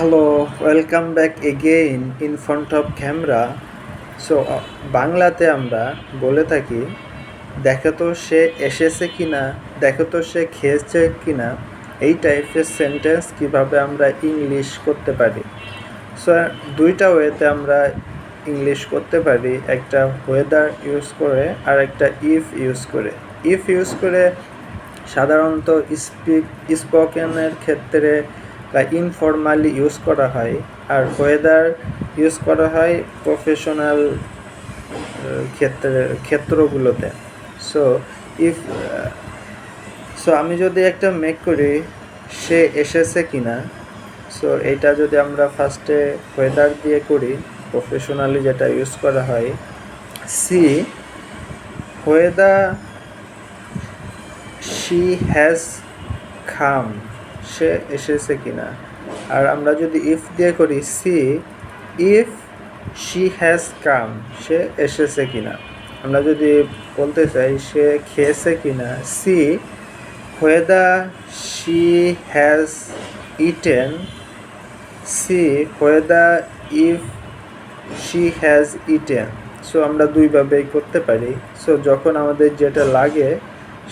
Hello welcome back again in front of camera so বাংলাতে আমরা বলে থাকি, দেখো তো সে এসেছে কি না দেখো তো সে খেয়েছে কি না এই টাইপের সেন্টেন্স কীভাবে আমরা ইংলিশ করতে পারি? সো দুইটা ওয়েতে আমরা ইংলিশ করতে পারি, একটা ওয়েদার ইউজ করে আর একটা ইফ ইউজ করে। ইফ ইউজ করে সাধারণত স্পিক স্পোকেনের ক্ষেত্রে বা ইনফর্মালি ইউজ করা হয় আর ওয়েদার ইউজ করা হয় প্রফেশনাল ক্ষেত্রে, ক্ষেত্রগুলোতে। সো ইফ সো আমি যদি একটা মেক করি, সে এসেছে কি না সো এটা যদি আমরা ফার্স্টে ওয়েদার দিয়ে করি প্রফেশনালি যেটা ইউজ করা হয় সি ওয়েদা শি হ্যাজ খাম সে এসেছে কিনা। আর আমরা যদি ইফ দিয়ে করি see if she has come সে এসেছে কিনা। আমরা যদি বলতে চাই, সে খেয়েছে কিনা। See whether she has eaten see whether if she has eaten so আমরা দুইভাবেই করতে পারি। সো যখন আমাদের যেটা লাগে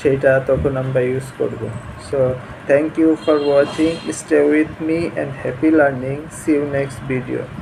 সেইটা তখন আমরা ইউজ করব। So Thank you for watching. Stay with me and happy learning. See you next video.